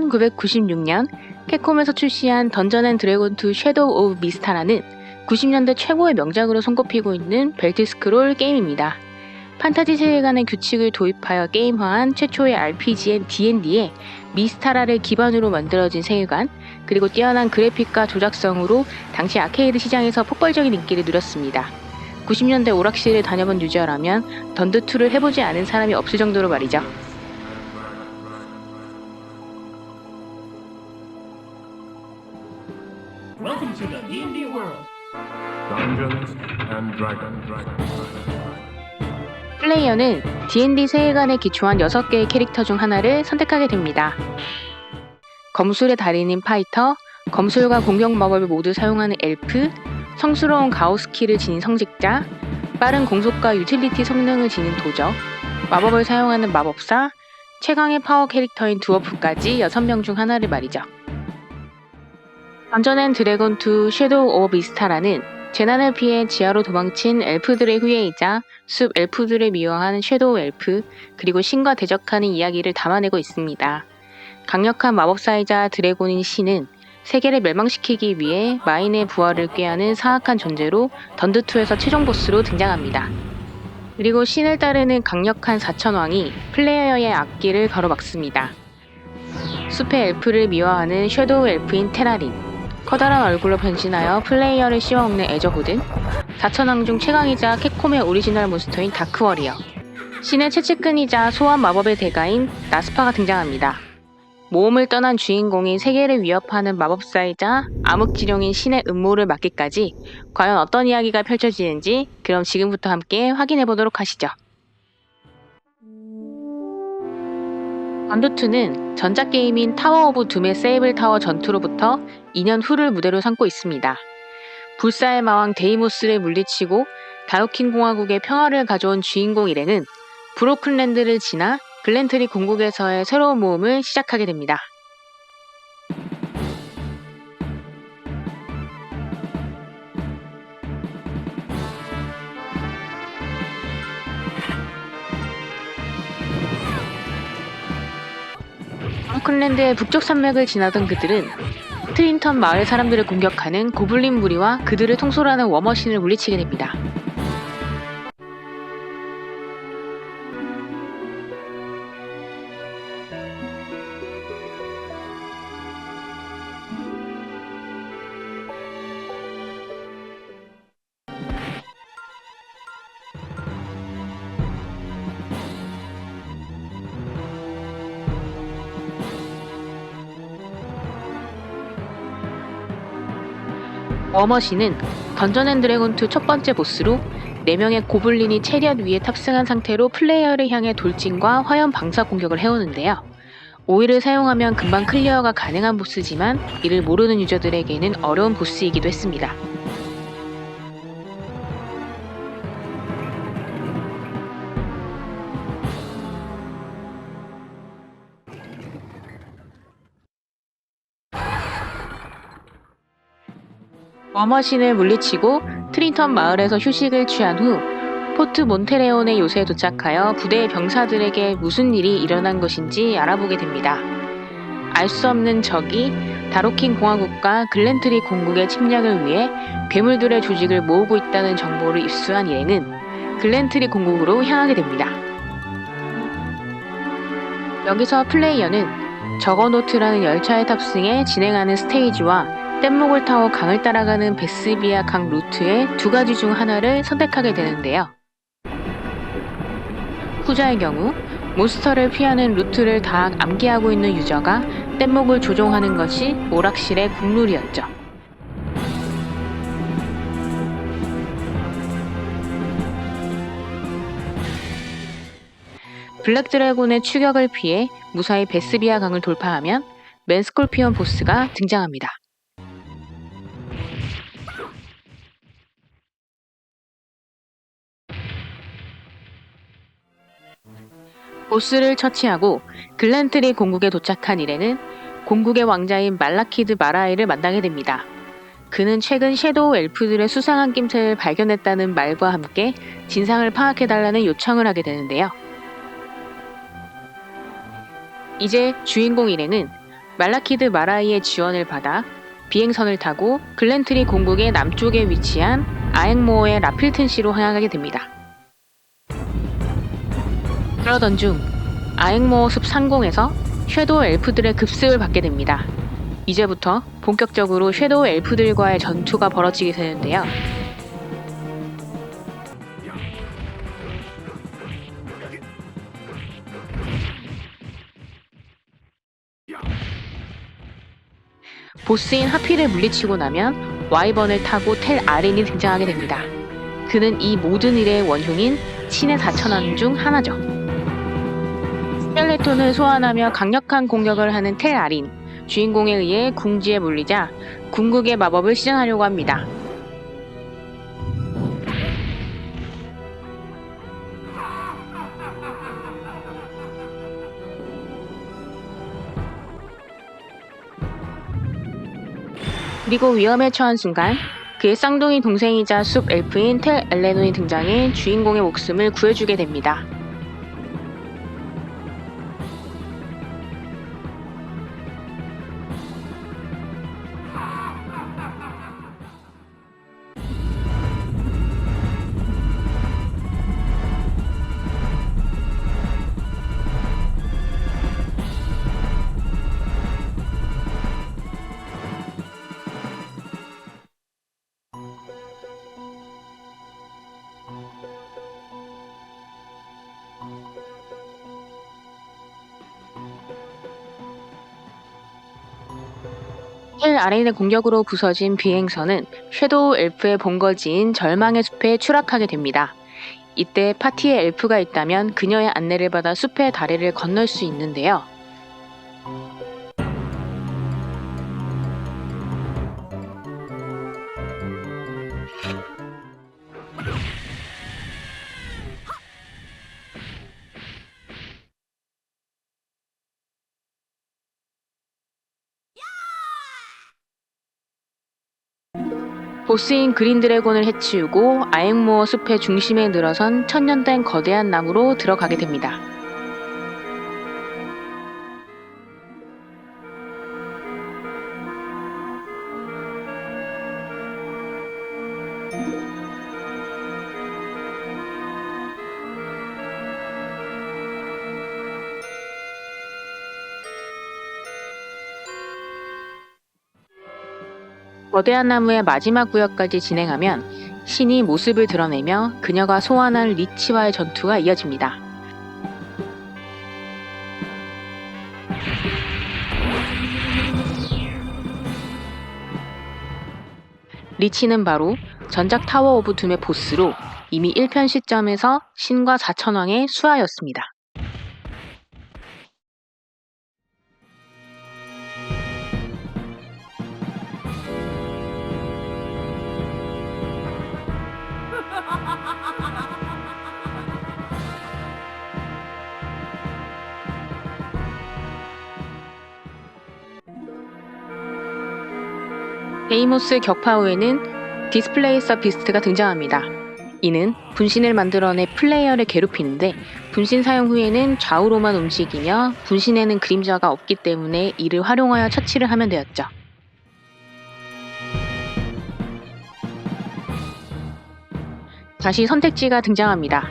1996년 캡콤에서 출시한 던전 앤 드래곤 2 섀도우 오브 미스타라는 90년대 최고의 명작으로 손꼽히고 있는 벨트 스크롤 게임입니다. 판타지 세계관의 규칙을 도입하여 게임화한 최초의 RPG인 D&D에 미스타라를 기반으로 만들어진 세계관, 그리고 뛰어난 그래픽과 조작성으로 당시 아케이드 시장에서 폭발적인 인기를 누렸습니다. 90년대 오락실을 다녀본 유저라면 던드2를 해보지 않은 사람이 없을 정도로 말이죠. 플레이어는 D&D 세계관에 기초한 6개의 캐릭터 중 하나를 선택하게 됩니다. 검술의 달인인 파이터, 검술과 공격 마법을 모두 사용하는 엘프, 성스러운 가오 스킬을 지닌 성직자, 빠른 공속과 유틸리티 성능을 지닌 도적, 마법을 사용하는 마법사, 최강의 파워 캐릭터인 두어프까지 6명 중 하나를 말이죠. 던전 앤 드래곤 2 섀도우 오브 미스타라는 재난을 피해 지하로 도망친 엘프들의 후예이자 숲 엘프들을 미워하는 섀도우 엘프, 그리고 신과 대적하는 이야기를 담아내고 있습니다. 강력한 마법사이자 드래곤인 신은 세계를 멸망시키기 위해 마인의 부활을 꾀하는 사악한 존재로 던드2에서 최종 보스로 등장합니다. 그리고 신을 따르는 강력한 사천왕이 플레이어의 앞길을 가로막습니다. 숲의 엘프를 미워하는 섀도우 엘프인 테라린, 커다란 얼굴로 변신하여 플레이어를 씹어먹는 에저호든, 사천왕 중 최강이자 캡콤의 오리지널 몬스터인 다크워리어, 신의 채찍끈이자 소환 마법의 대가인 나스파가 등장합니다. 모험을 떠난 주인공이 세계를 위협하는 마법사이자 암흑지룡인 신의 음모를 막기까지 과연 어떤 이야기가 펼쳐지는지 그럼 지금부터 함께 확인해 보도록 하시죠. 언더2는 전작게임인 타워 오브 둠의 세이블 타워 전투로부터 2년 후를 무대로 삼고 있습니다. 불사의 마왕 데이모스를 물리치고 다우킨 공화국의 평화를 가져온 주인공 일행은 브로큰랜드를 지나 글렌트리 공국에서의 새로운 모험을 시작하게 됩니다. 브로큰랜드의 북쪽 산맥을 지나던 그들은 트린턴 마을 사람들을 공격하는 고블린 무리와 그들을 통솔하는 워머신을 물리치게 됩니다. 워머신은 던전 앤 드래곤 2 첫 번째 보스로 4명의 고블린이 체리엇 위에 탑승한 상태로 플레이어를 향해 돌진과 화염 방사 공격을 해오는데요. 오일을 사용하면 금방 클리어가 가능한 보스지만 이를 모르는 유저들에게는 어려운 보스이기도 했습니다. 워머신을 물리치고 트린턴 마을에서 휴식을 취한 후 포트 몬테레온의 요새에 도착하여 부대의 병사들에게 무슨 일이 일어난 것인지 알아보게 됩니다. 알 수 없는 적이 다로킨 공화국과 글렌트리 공국의 침략을 위해 괴물들의 조직을 모으고 있다는 정보를 입수한 일행은 글렌트리 공국으로 향하게 됩니다. 여기서 플레이어는 저거노트라는 열차에 탑승해 진행하는 스테이지와 뗏목을 타고 강을 따라가는 베스비아 강 루트의 두 가지 중 하나를 선택하게 되는데요. 후자의 경우 몬스터를 피하는 루트를 다 암기하고 있는 유저가 뗏목을 조종하는 것이 오락실의 국룰이었죠. 블랙 드래곤의 추격을 피해 무사히 베스비아 강을 돌파하면 맨스콜피온 보스가 등장합니다. 보스를 처치하고 글랜트리 공국에 도착한 일행은 공국의 왕자인 말라키드 마라이를 만나게 됩니다. 그는 최근 섀도우 엘프들의 수상한 낌새를 발견했다는 말과 함께 진상을 파악해달라는 요청을 하게 되는데요. 이제 주인공 일행은 말라키드 마라이의 지원을 받아 비행선을 타고 글렌트리 공국의 남쪽에 위치한 아행모어의 라필튼 시로 향하게 됩니다. 그러던 중 아행모어 숲 상공에서 섀도우 엘프들의 급습을 받게 됩니다. 이제부터 본격적으로 섀도우 엘프들과의 전투가 벌어지게 되는데요. 보스인 하필을 물리치고 나면 와이번을 타고 텔 아렌이 등장하게 됩니다. 그는 이 모든 일의 원흉인 신의 사천원 중 하나죠. 스켈레톤을 소환하며 강력한 공격을 하는 텔 아린, 주인공에 의해 궁지에 물리자 궁극의 마법을 시전하려고 합니다. 그리고 위험에 처한 순간 그의 쌍둥이 동생이자 숲 엘프인 텔 엘레논이 등장해 주인공의 목숨을 구해주게 됩니다. 텔 아렌의 공격으로 부서진 비행선은 섀도우 엘프의 본거지인 절망의 숲에 추락하게 됩니다. 이때 파티에 엘프가 있다면 그녀의 안내를 받아 숲의 다리를 건널 수 있는데요. 보스인 그린 드래곤을 해치우고 아행모어 숲의 중심에 늘어선 천년된 거대한 나무로 들어가게 됩니다. 거대한 나무의 마지막 구역까지 진행하면 신이 모습을 드러내며 그녀가 소환한 리치와의 전투가 이어집니다. 리치는 바로 전작 타워 오브 둠의 보스로 이미 1편 시점에서 신과 사천왕의 수하였습니다. 데이모스 격파 후에는 디스플레이 서 비스트가 등장합니다. 이는 분신을 만들어내 플레이어를 괴롭히는데 분신 사용 후에는 좌우로만 움직이며 분신에는 그림자가 없기 때문에 이를 활용하여 처치를 하면 되었죠. 다시 선택지가 등장합니다.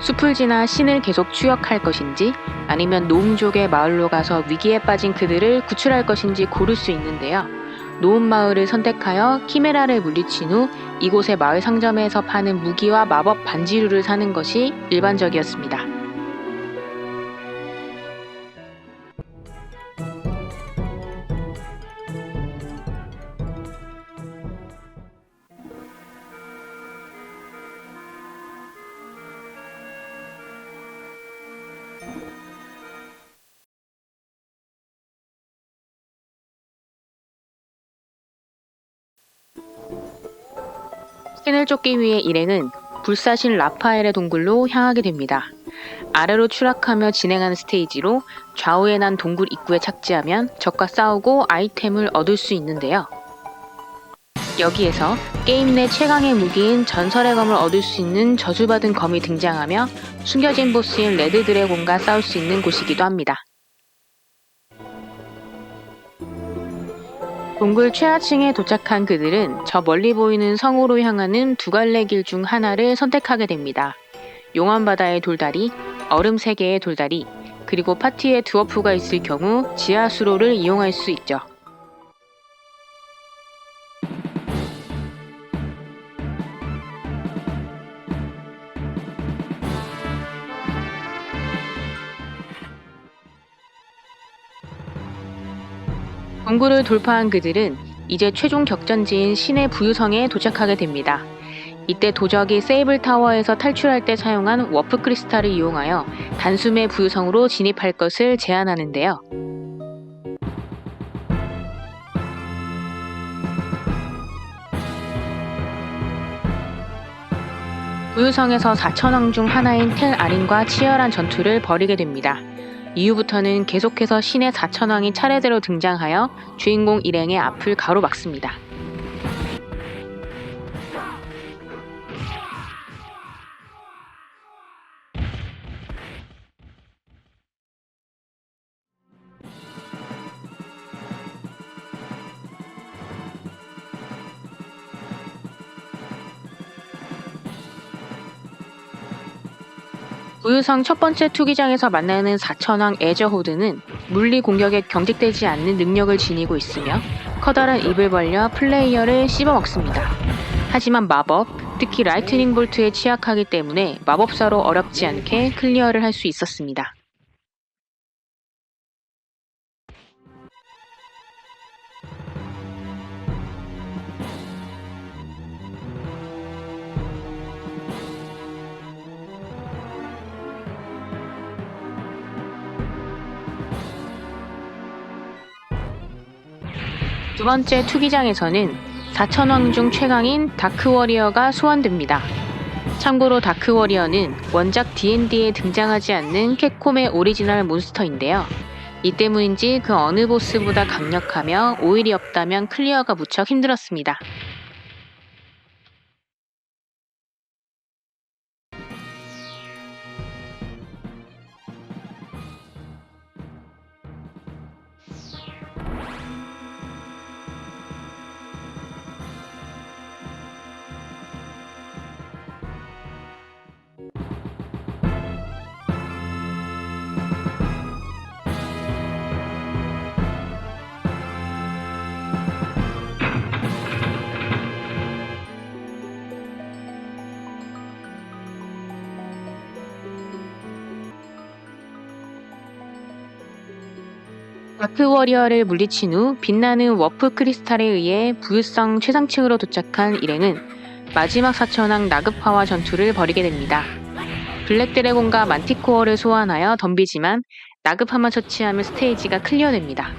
숲을 지나 신을 계속 추격할 것인지 아니면 노움족의 마을로 가서 위기에 빠진 그들을 구출할 것인지 고를 수 있는데요. 노움 마을을 선택하여 키메라를 물리친 후 이곳의 마을 상점에서 파는 무기와 마법 반지류를 사는 것이 일반적이었습니다. 신을 쫓기 위해 일행은 불사신 라파엘의 동굴로 향하게 됩니다. 아래로 추락하며 진행하는 스테이지로 좌우에 난 동굴 입구에 착지하면 적과 싸우고 아이템을 얻을 수 있는데요. 여기에서 게임 내 최강의 무기인 전설의 검을 얻을 수 있는 저주받은 검이 등장하며 숨겨진 보스인 레드 드래곤과 싸울 수 있는 곳이기도 합니다. 동굴 최하층에 도착한 그들은 저 멀리 보이는 성으로 향하는 두 갈래 길 중 하나를 선택하게 됩니다. 용암바다의 돌다리, 얼음 세계의 돌다리, 그리고 파티에 드워프가 있을 경우 지하 수로를 이용할 수 있죠. 동굴을 돌파한 그들은 이제 최종 격전지인 신의 부유성에 도착하게 됩니다. 이때 도적이 세이블 타워에서 탈출할 때 사용한 워프 크리스탈을 이용하여 단숨에 부유성으로 진입할 것을 제안하는데요. 부유성에서 4천왕 중 하나인 텔 아린과 치열한 전투를 벌이게 됩니다. 이후부터는 계속해서 신의 4천왕이 차례대로 등장하여 주인공 일행의 앞을 가로막습니다. 우유성 첫 번째 투기장에서 만나는 사천왕 에저호드는 물리 공격에 경직되지 않는 능력을 지니고 있으며 커다란 입을 벌려 플레이어를 씹어먹습니다. 하지만 마법, 특히 라이트닝 볼트에 취약하기 때문에 마법사로 어렵지 않게 클리어를 할 수 있었습니다. 두 번째 투기장에서는 4천왕 중 최강인 다크워리어가 소환됩니다. 참고로 다크워리어는 원작 D&D에 등장하지 않는 캡콤의 오리지널 몬스터인데요. 이 때문인지 그 어느 보스보다 강력하며 오일이 없다면 클리어가 무척 힘들었습니다. 다크워리어를 물리친 후 빛나는 워프 크리스탈에 의해 부유성 최상층으로 도착한 일행은 마지막 사천왕 나그파와 전투를 벌이게 됩니다. 블랙 드래곤과 만티코어를 소환하여 덤비지만 나그파만 처치하면 스테이지가 클리어됩니다.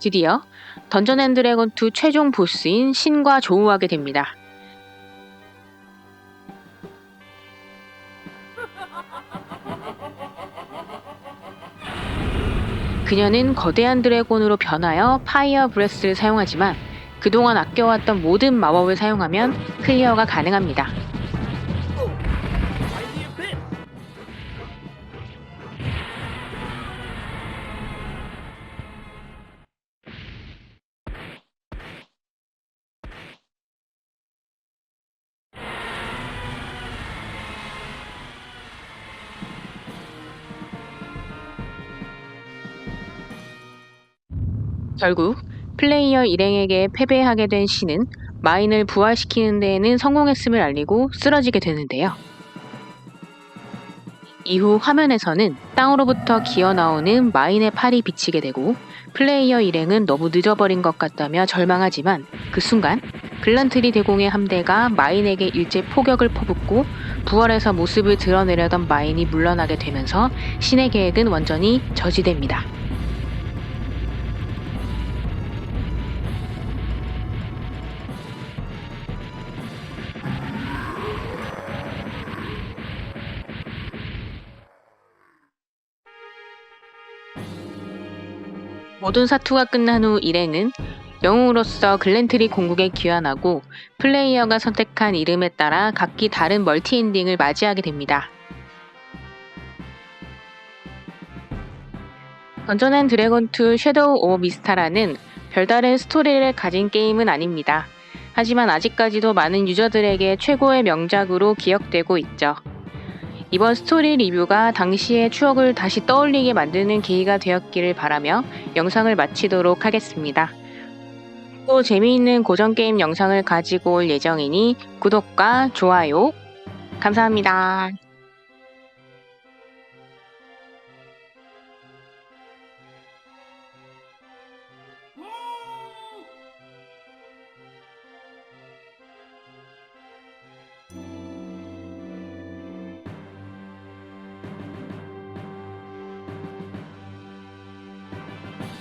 드디어 던전 앤 드래곤 2 최종 보스인 신과 조우하게 됩니다. 그녀는 거대한 드래곤으로 변하여 파이어 브레스를 사용하지만 그동안 아껴왔던 모든 마법을 사용하면 클리어가 가능합니다. 결국 플레이어 일행에게 패배하게 된 신은 마인을 부활시키는 데에는 성공했음을 알리고 쓰러지게 되는데요. 이후 화면에서는 땅으로부터 기어 나오는 마인의 팔이 비치게 되고 플레이어 일행은 너무 늦어버린 것 같다며 절망하지만 그 순간 글란트리 대공의 함대가 마인에게 일제 포격을 퍼붓고 부활해서 모습을 드러내려던 마인이 물러나게 되면서 신의 계획은 완전히 저지됩니다. 어두운 사투가 끝난 후 일행은 영웅으로서 글렌트리 공국에 귀환하고 플레이어가 선택한 이름에 따라 각기 다른 멀티 엔딩을 맞이하게 됩니다. 던전 앤 드래곤 2 섀도우 오브 미스타라는 별다른 스토리를 가진 게임은 아닙니다. 하지만 아직까지도 많은 유저들에게 최고의 명작으로 기억되고 있죠. 이번 스토리 리뷰가 당시의 추억을 다시 떠올리게 만드는 계기가 되었기를 바라며 영상을 마치도록 하겠습니다. 또 재미있는 고전 게임 영상을 가지고 올 예정이니 구독과 좋아요 감사합니다.